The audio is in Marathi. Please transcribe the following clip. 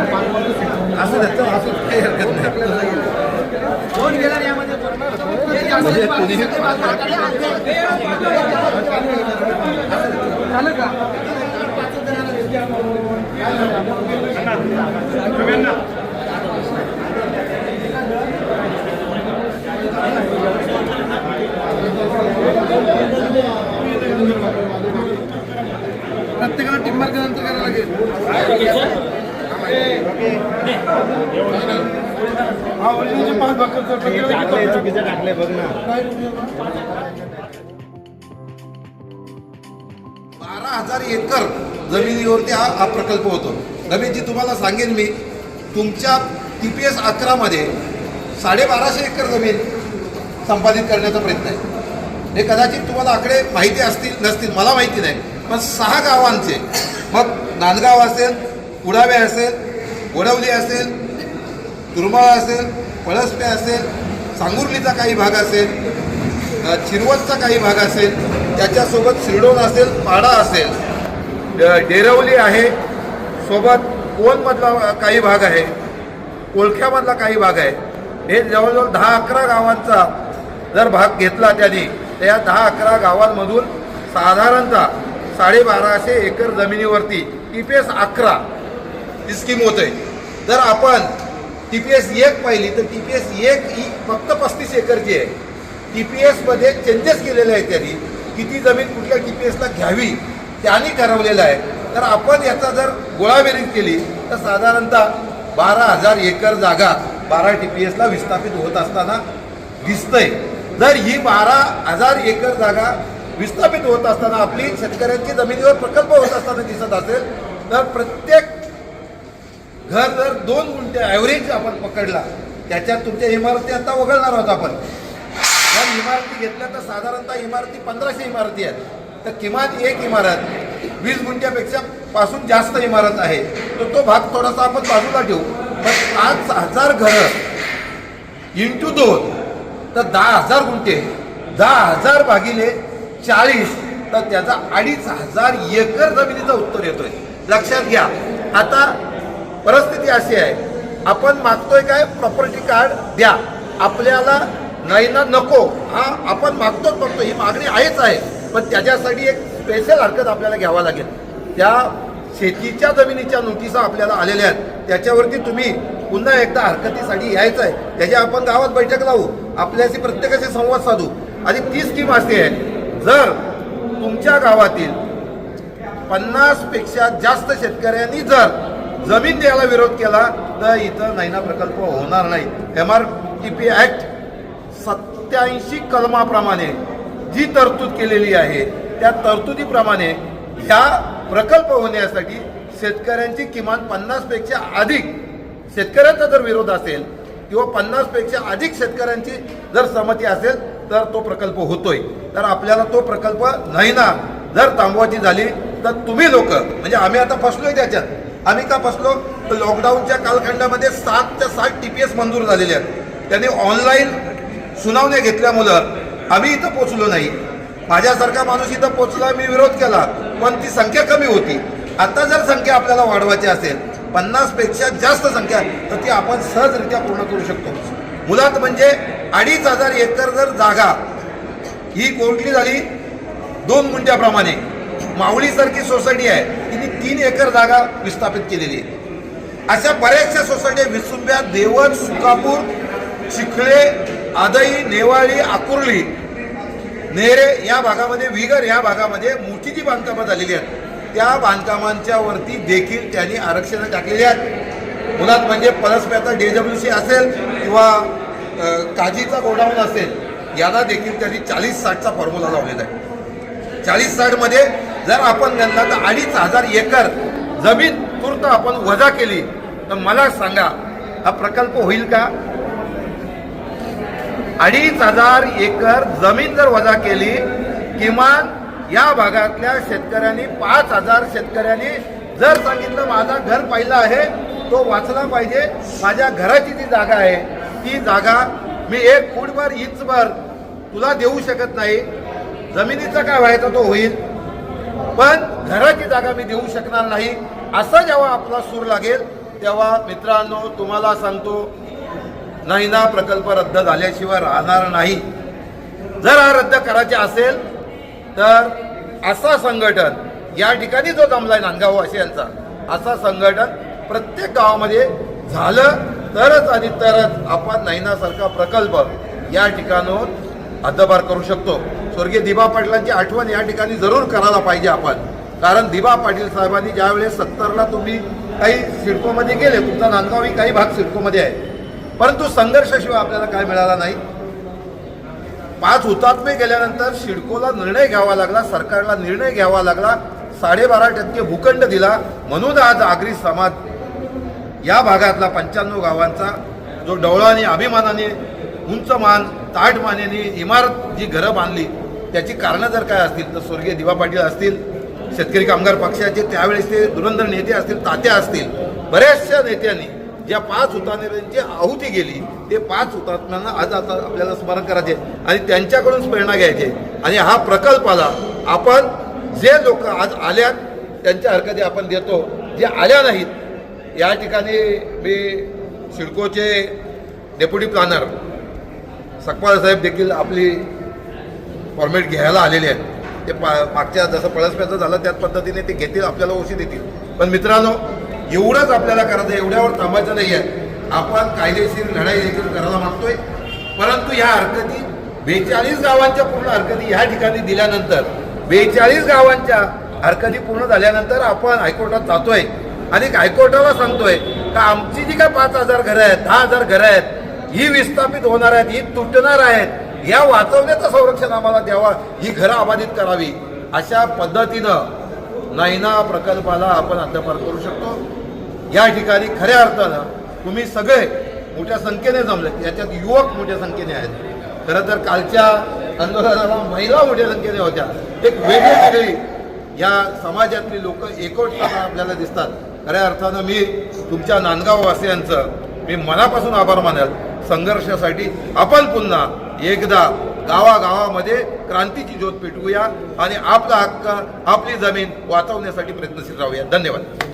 असं त्याचं असं काही हरकत नाही म्हणजे कुणीही प्रत्येकाला टिंबर करायला लागेल चुकीचं बघ ना बारा हजार एकर जमिनीवरती हा हा प्रकल्प होतो. रमेशजी तुम्हाला सांगेन मी तुमच्या टी पी एस अकरामध्ये साडेबाराशे एकर जमीन संपादित करण्याचा प्रयत्न आहे. हे कदाचित तुम्हाला आकडे माहिती असतील नसतील मला माहिती नाही पण सहा गावांचे मग नांदगाव असेल कुडावे असेल गोडवली असेल दुर्माळ असेल पळसपे असेल सांगुर्लीचा काही भाग असेल चिरवतचा काही भाग असेल त्याच्यासोबत शिरडोन असेल पाडा असेल. डेरवली आहे सोबत कोलमधला काही भाग आहे कोळख्यामधला काही भाग आहे. हे जवळजवळ दहा अकरा गावांचा जर भाग घेतला त्यांनी तर या दहा अकरा गावांमधून साधारणतः साडेबाराशे एकर जमिनीवरती टी पी एस अकरा ही स्कीम होत आहे जर आपण टी पी एस एक पाहिली तर टी पी एस एक ही फक्त पस्तीस एकरची आहे. टी पी एसमध्ये चेंजेस केलेले आहेत त्यांनी. किती जमीन कुठल्या टी पी एसला घ्यावी त्यांनी ठरवलेलं आहे. तर आपण याचा जर गोळाबेरीज केली तर साधारणतः बारा हजार एकर जागा बारा टी पी एसला विस्थापित होत असताना दिसतंय. जर ही बारा हजार एकर जागा विस्थापित होत असताना आपली शेतकऱ्यांची जमिनीवर प्रकल्प होत असताना दिसत असेल तर प्रत्येक घर जर दोन गुंठे ॲव्हरेज आपण पकडला त्याच्यात तुमच्या इमारती आता वगळणार आहोत आपण. जर इमारती घेतल्या तर साधारणतः इमारती पंधराशे इमारती आहेत. तर किमान एक इमारत वीस गुंठ्यापेक्षा पासून जास्त इमारत आहे. तर तो भाग थोडासा आपण बाजूला ठेवू. पण पाच हजार घरं इंटू दोन तर दहा हजार गुंठे दहा हजार भागिले चाळीस तर त्याचा अडीच हजार एकर जमिनीचं उत्तर येतोय. लक्षात घ्या. आता परिस्थिती अशी आहे आपण मागतोय काय? प्रॉपर्टी कार्ड द्या. आपल्याला नाही ना नको. हा आपण मागतोच मागतो ही मागणी आहेच आहे. पण त्याच्यासाठी एक स्पेशल हरकत आपल्याला घ्यावा लागेल. त्या शेतीच्या जमिनीच्या नोटिसा आपल्याला आलेल्या आहेत. त्याच्यावरती तुम्ही पुन्हा एकदा हरकतीसाठी यायचं आहे. त्याच्या आपण गावात बैठक लावू. आपल्याशी प्रत्येकाशी संवाद साधू. आणि ती स्कीम अशी आहे जर तुमच्या गावातील पन्नासपेक्षा जास्त शेतकऱ्यांनी जर जमीन द्यायला विरोध केला तर इथं नैना प्रकल्प होणार नाही. M R T P act सत्याऐंशी कलमाप्रमाणे जी तरतूद केलेली आहे त्या तरतुदीप्रमाणे ह्या प्रकल्प होण्यासाठी शेतकऱ्यांची किमान पन्नासपेक्षा अधिक शेतकऱ्यांचा जर विरोध असेल किंवा पन्नासपेक्षा अधिक शेतकऱ्यांची जर सहमती असेल तर तो प्रकल्प होतोय. तर आपल्याला तो प्रकल्प नाही ना जर थांबवायची झाली तर तुम्ही लोक म्हणजे आम्ही आता फसलोय त्याच्यात. आम्ही का बसलो तर लॉकडाऊनच्या कालखंडामध्ये सात ते सात टी पी एस मंजूर झालेले आहेत. त्यांनी ऑनलाईन सुनावण्या घेतल्यामुळं आम्ही इथं पोचलो नाही. माझ्यासारखा माणूस इथं पोचला मी विरोध केला. पण ती संख्या कमी होती. आता जर संख्या आपल्याला वाढवायची असेल पन्नासपेक्षा जास्त संख्या तर ती आपण सहजरित्या पूर्ण करू शकतो. मुलात म्हणजे अडीच हजार एकर जर जागा ही कोणती झाली दोन गुंठ्याप्रमाणे. मावळीसारखी सोसायटी आहे. तिने तीन एकर जागा विस्थापित केलेली आहे. अशा बऱ्याचशा सोसायट्या विसुंब्या देवत सुकापूर चिखळे आदई नेवाळी आकुर्ली नेरे या भागामध्ये विगर या भागामध्ये मोठी जी बांधकामं झालेली आहेत. त्या बांधकामांच्या वरती देखील त्यांनी आरक्षणं टाकलेली आहेत. मुलात म्हणजे परस्पराचा डीडब्ल्यू सी असेल किंवा काजीचा गोडाऊन असेल याला देखील त्यांनी चाळीस साठचा फॉर्म्युला लावलेला आहे. चाळीस साठमध्ये जर आपण गणला तर अडीच हजार एकर जमीन तूर्त आपण वजा केली तर मला सांगा हा प्रकल्प होईल का? अडीच हजार एकर जमीन जर वजा केली किमान या भागातल्या शेतकऱ्यांनी पाच हजार शेतकऱ्यांनी जर सांगितलं माझा घर पाहिला आहे तो वाचला पाहिजे माझ्या घराची जी जागा आहे ती जागा मी एक फूटभर इंचभर तुला देऊ शकत नाही. जमिनीचा काय व्हायचा तो होईल? पण घराची जागा मी देऊ शकणार नाही. असा जेव्हा आपला सूर लागेल तेव्हा मित्रांनो तुम्हाला सांगतो नैना प्रकल्प रद्द झाल्याशिवाय राहणार नाही. जर हा रद्द करायचे असेल तर असा संघटन या ठिकाणी जो जमलाय नांदगाव यांचा असा संघटन प्रत्येक गावामध्ये झालं तरच आणि तरच आपण नैनासारखा प्रकल्प या ठिकाणावर हद्दपार करू शकतो. स्वर्गीय दिबा पाटलांची आठवण या ठिकाणी जरूर करायला पाहिजे आपण. कारण दिबा पाटील साहेबांनी ज्यावेळेस सत्तरला तुम्ही काही सिडकोमध्ये गेले तुमचा नांदगावही काही भाग सिडकोमध्ये आहे. परंतु संघर्षाशिवाय आपल्याला काय मिळाला नाही. पाच हुतात्मे गेल्यानंतर सिडकोला निर्णय घ्यावा लागला सरकारला निर्णय घ्यावा लागला साडेबारा टक्के भूखंड दिला. म्हणून आज आगरी समाज या भागातला पंच्याण्णव गावांचा जो डवळाने अभिमानाने उंच मान ताट मानेने इमारत जी घरं बांधली त्याची कारणं जर काय असतील तर स्वर्गीय दिवा पाटील असतील शेतकरी कामगार पक्षाचे त्यावेळेस ते धुरंधर नेते असतील तात्या असतील बऱ्याचशा नेत्यांनी ज्या पाच हुतात्म्यांची आहुती गेली ते पाच हुतात्म्यांना आज आता आपल्याला स्मरण करायचे आणि त्यांच्याकडून प्रेरणा घ्यायची. आणि हा प्रकल्पाला आपण जे लोक आज आल्यात त्यांच्या हरकती आपण देतो. जे आल्या नाहीत या ठिकाणी मी सिडकोचे डेप्युटी प्लॅनर सकपाळ साहेब देखील आपली फॉर्मेट घ्यायला आलेले आहेत. ते पा मागच्या जसं पळसप्याचं झालं त्याच पद्धतीने ते घेतील आपल्याला ओशी देतील. पण मित्रांनो एवढंच आपल्याला करायचं आहे, एवढ्यावर थांबायचं नाही आहे आपण कायदेशीर लढाई देखील करायला मागतोय. परंतु ह्या हरकती बेचाळीस गावांच्या पूर्ण हरकती ह्या ठिकाणी दिल्यानंतर बेचाळीस गावांच्या हरकती पूर्ण झाल्यानंतर आपण हायकोर्टात जातोय. आणि हायकोर्टाला सांगतोय का आमची जी काय पाच हजार घरं आहेत दहा हजार घरं आहेत ही विस्थापित होणार आहेत ही तुटणार आहेत. या वाचवण्याचं संरक्षण आम्हाला द्यावा ही घरं अबाधित करावी. अशा पद्धतीनं नैना प्रकल्पाला आपण अंतपार करू शकतो. या ठिकाणी खऱ्या अर्थानं तुम्ही सगळे मोठ्या संख्येने जमले याच्यात युवक मोठ्या संख्येने आहेत. खरं तर कालच्या आंदोलनाला महिला मोठ्या संख्येने होत्या. एक वेगळी वेगळी या समाजातली लोक एकवटताना आपल्याला दिसतात. खऱ्या अर्थानं मी तुमच्या नांदगाव वासियांचं मी मनापासून आभार मानेल. संघर्षासाठी आपण पुन्हा एकदा गावागावामध्ये क्रांतीची ज्योत पेटवूया आणि आपला हक्क आपली जमीन वाचवण्यासाठी प्रयत्नशील राहूया. धन्यवाद.